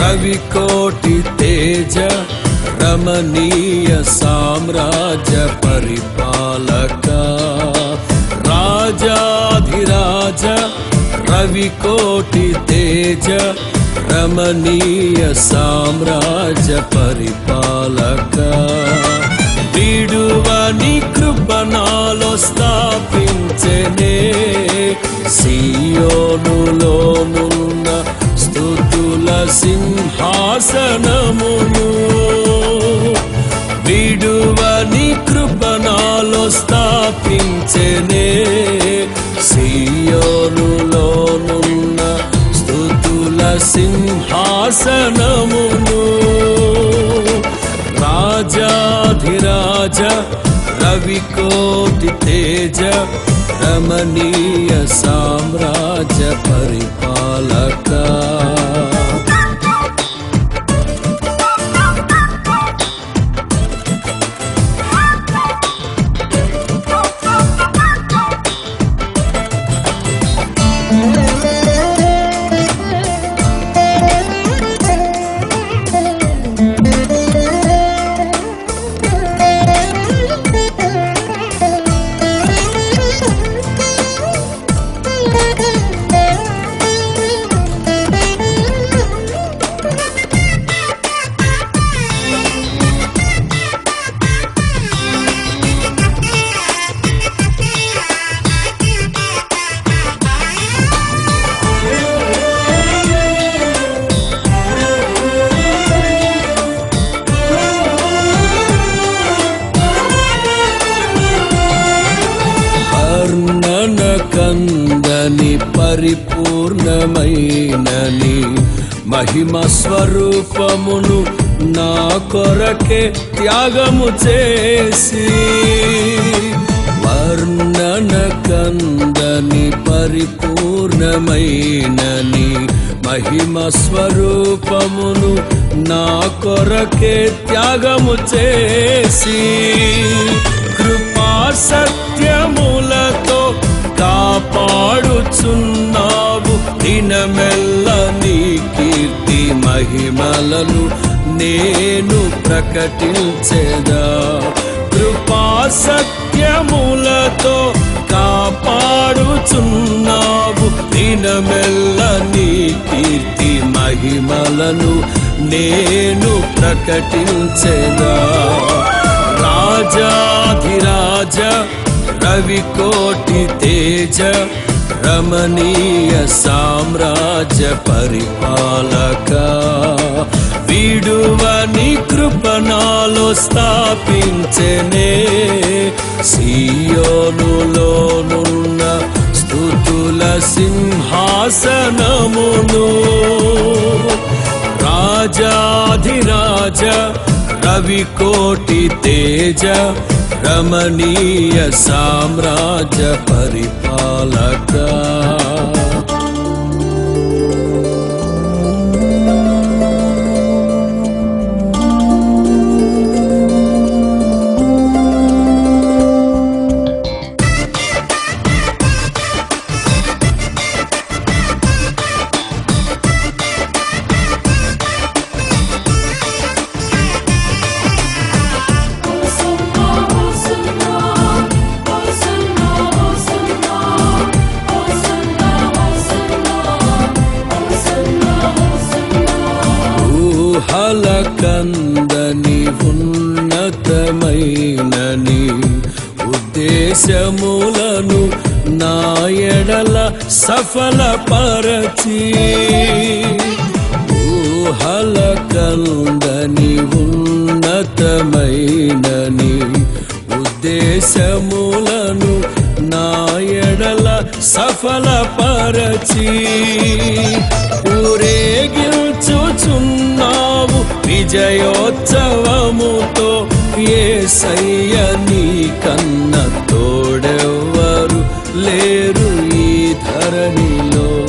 రవికోటి తేజ రమణీయ సామ్రాజ్య పరిపాలక. రాజాధిరాజ రవికోటి తేజ రమణీయ సామ్రాజ్య పరిపాలక. విడువని కృపణాలో స్థాపించనే సియోనులోనున్న సింహాసనమును విడువని కృపణాలో స్థాపించనే సియోనులోనున్న స్థుతుల సింహాసనమును. రాజాధిరాజ రవికోటి తేజ రమణీయ సామ్రాజ్య పరిపాలక పరిపూర్ణమైన పరిపూర్ణమైనని మహిమ స్వరూపమును నా కొరకే త్యాగము చేసి వర్ణన కందని పరిపూర్ణమైనని మహిమ స్వరూపమును నా కొరకే త్యాగము చేసి కృపా సత్యములకు పాడుచున్నావు దినమెల్ల నీ కీర్తి మహిమలను నేను ప్రకటించెదా. కృపా సత్యములతో కాపాడుచున్నావు దినమెల్ల నీ కీర్తి మహిమలను నేను ప్రకటించెదా. రాజాధిరాజ రవికోటి తేజ రమణీయ సామ్రాజ్య పరిపాలక విడువని కృపణాలో స్థాపించనే సియోనులోనున్న స్థుతుల సింహాసనమును రాజాధిరాజ कविकोटितेज रमणीय साम्राज्य परिपालका। ఉన్నతమైనని ఉద్దేశములను నా ఎడల సఫలపరచి. ఊహల కందని ఉన్నతమైనని ఉద్దేశములను నా ఎడల సఫలపరచి. ఊరేగిల్చుచున్నావు విజయోత్సవముతో ఏసయ్య నీ కన్న తోడెవ్వరు లేరు ఈ ధరణిలో.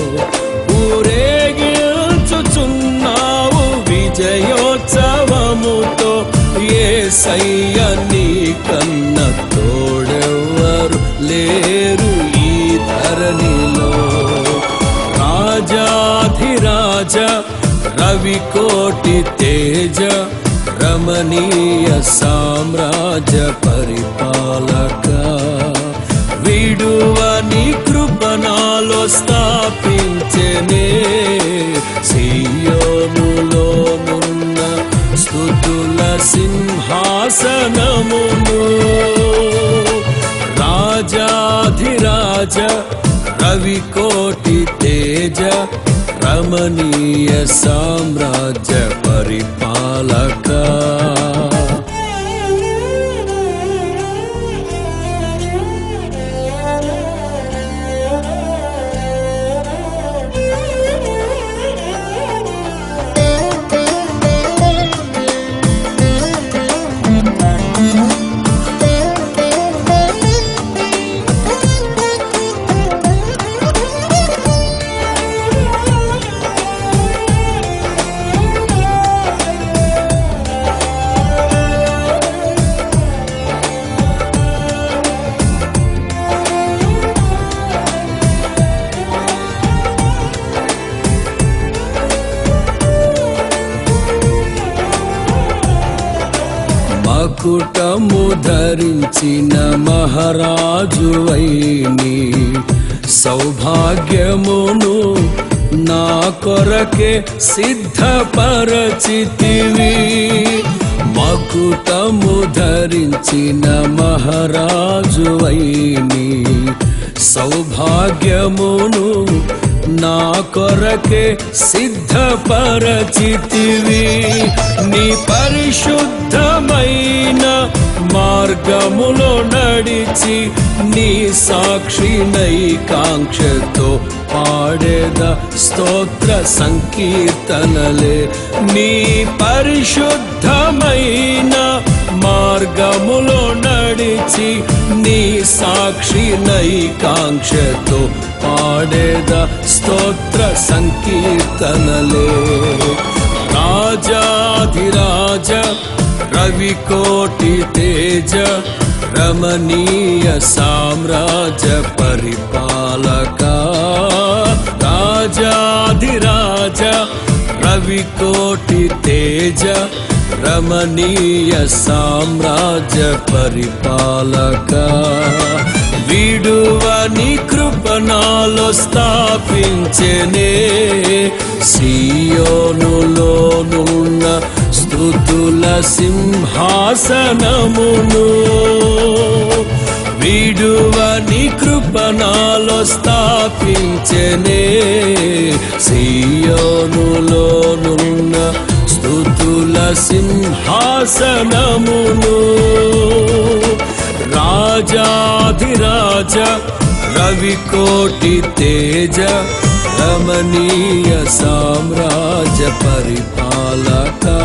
ఊరేగిల్చుచున్నావు విజయోత్సవముతో. ఏసయ్య నీ కన్న తోడెవ్వరు లేరు ఈ ధరణిలో. రాజాధిరాజ రవి రవి కోటి తేజ రమణీయ సామ్రాజ్య పరిపాలక విడువని కృపణాలో స్థాపించనే సియోనులోనున్న స్థుతుల సింహాసనమును రాజాధిరాజ రవికోటి తేజ రమణీయ సామ్రాజ్య పరిపాలక మకుటము ధరించిన మహారాజు వైని సౌభాగ్యమును నా కొరకే సిద్ధపరచితివి. మకుటము ధరించిన మహారాజు వైని సౌభాగ్యమును నా కొరకే సిద్ధపరచితివి. నీ పరిశుద్ధమై మార్గములో నడిచి నీ సాక్షి నైకాంక్షతో పాడేద స్తోత్ర సంకీర్తనలే. నీ పరిశుద్ధమైన మార్గములో నడిచి నీ సాక్షి నైకాంక్షతో పాడేద స్తోత్ర సంకీర్తనలే. రాజాధిరాజ కవికోటి తేజ రమణీయ సామ్రాజ్య పరిపాలక. రాజాధిరాజ రవి కోటి తేజ రమణీయ సామ్రాజ్య పరిపాలక. విడువని కృపణాలో స్థాపించనే సియోనులోనున్న స్థుతుల సింహాసనమును విడువని కృపణాలో స్థాపించనే సియోనులోనున్న స్థుతుల సింహాసనమును. రాజాధిరాజ రవికోటి తేజ रमणीय साम्राज्य परिपालका।